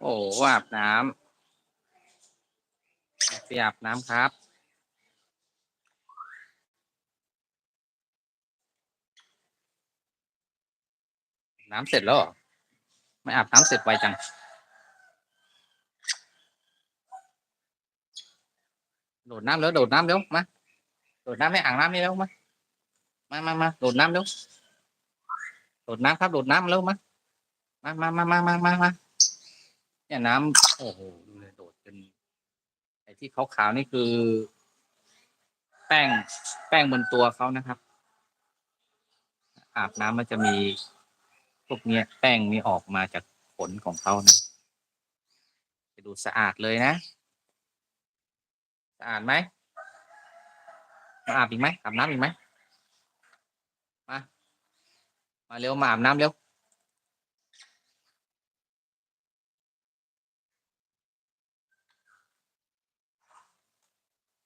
โอ้อาบน้ำไปอาบน้ำครับน้ำเสร็จแล้วไม่อาบน้ำเสร็จไวจัง โดดน้ำแล้วโดดน้ำเร็วมา โดดน้ำให้อ่างน้ำนี่เร็วมา มามามาโดดน้ำเร็ว โดดน้ำครับ โดดน้ำเร็วมา มามามามามามา เนี่ยน้ำโอ้โหดูเลยโดดจนไอ้ที่ขาวๆนี่คือ แป้ง แป้งบนตัวเขานะครับ อาบน้ำมันจะมีพวกเนี้ย แป้งนี่ออกมาจากขนของเขานะจะดูสะอาดเลยนะ สะอาดไหมมาอาบอีกไหมอาบน้ำอีกไหมมา มาเร็วมาอาบน้ำเร็ว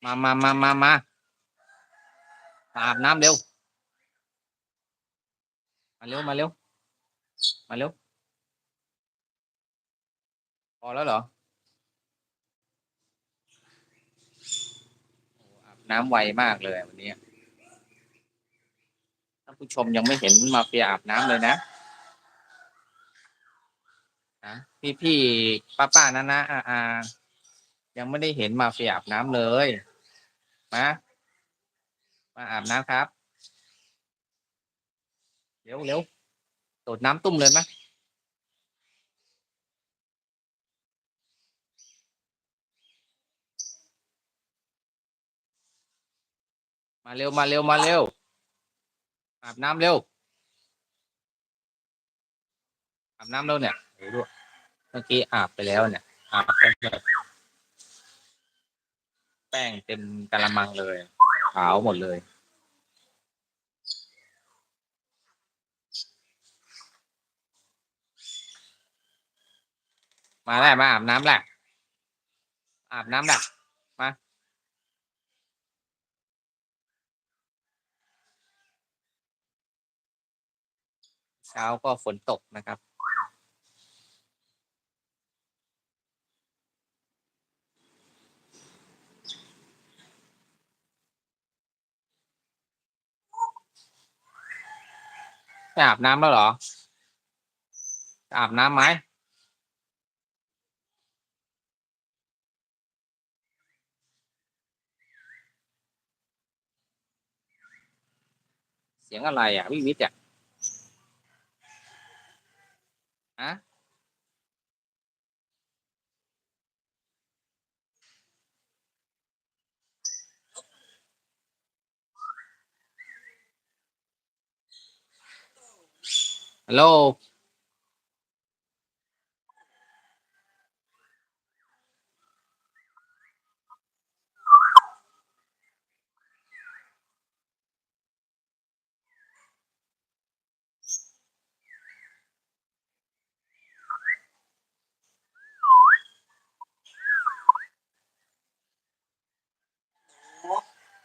มามามามามาอาบน้ำเร็ว มาเร็ว มาเร็ว มาเร็ว พอแล้วเหรอ อาบน้ำไวมากเลยวันนี้ท่านผู้ชมยังไม่เห็นมาเฟียอาบน้ำเลยนะนะพี่พี่ป้าป้านะนะอาอายังไม่ได้เห็นมาเฟียอาบน้ำเลย มา มาอาบน้ำครับ เร็วเร็วโดดน้ำตุ้มเลยไหมมาเร็วมาเร็วมาเร็วอาบน้ำเร็วอาบน้ำเร็วเนี่ยเดี๋ยวดูเมื่อกี้อาบไปแล้วเนี่ยอาบไปแบบ แป้งเต็มกะละมังเลย ขาวหมดเลย มาแล้วมาอาบน้ำแหละอาบน้ำแหละมาเช้าก็ฝนตกนะครับ อาบน้ำแล้วเหรอ อาบน้ำไหมเสียงอะไรอะวิวิทย์อะ ฮัลโหล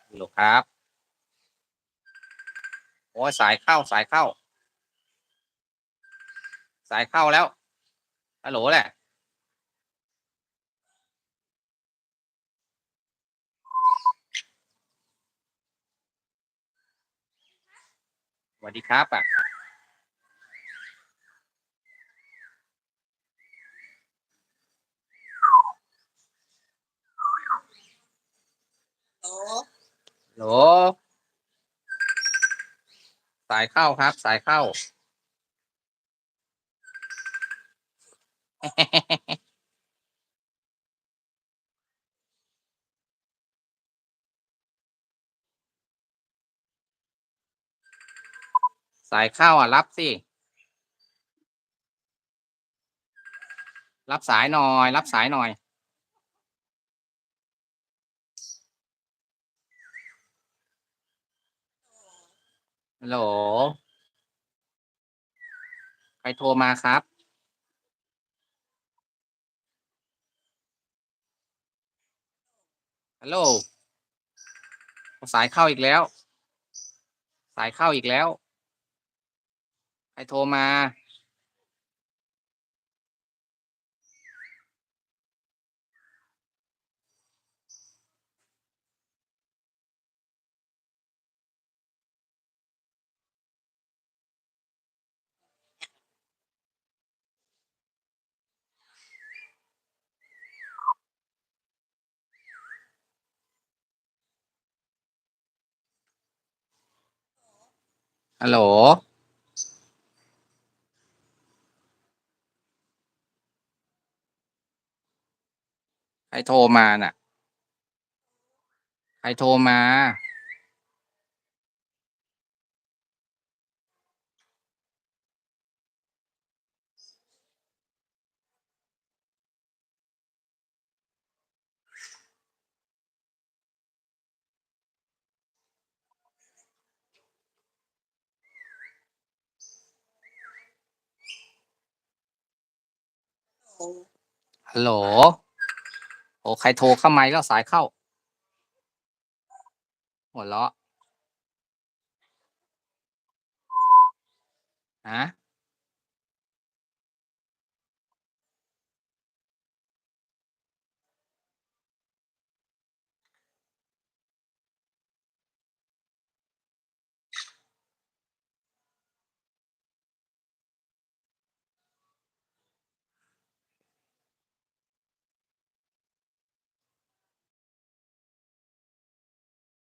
ฮัลโหลครับ โอ้ยสายเข้า สายเข้า สายเข้าแล้วฮัลโหลแหละสวัสดีครับอะโอ้ฮัลโหลสายเข้าครับ สายเข้า สายเข้าอะ รับสิ รับสายหน่อย รับสายหน่อย ฮัลโหล ใครโทรมาครับ ฮัลโหล สายเข้าอีกแล้ว สายเข้าอีกแล้ว ใครโทรมา ฮัลโหล ใครโทรมาน่ะ ใครโทรมา ฮัลโหล โอ้ใครโทรเข้าไมค์แล้วสายเข้า หัวเราะฮะ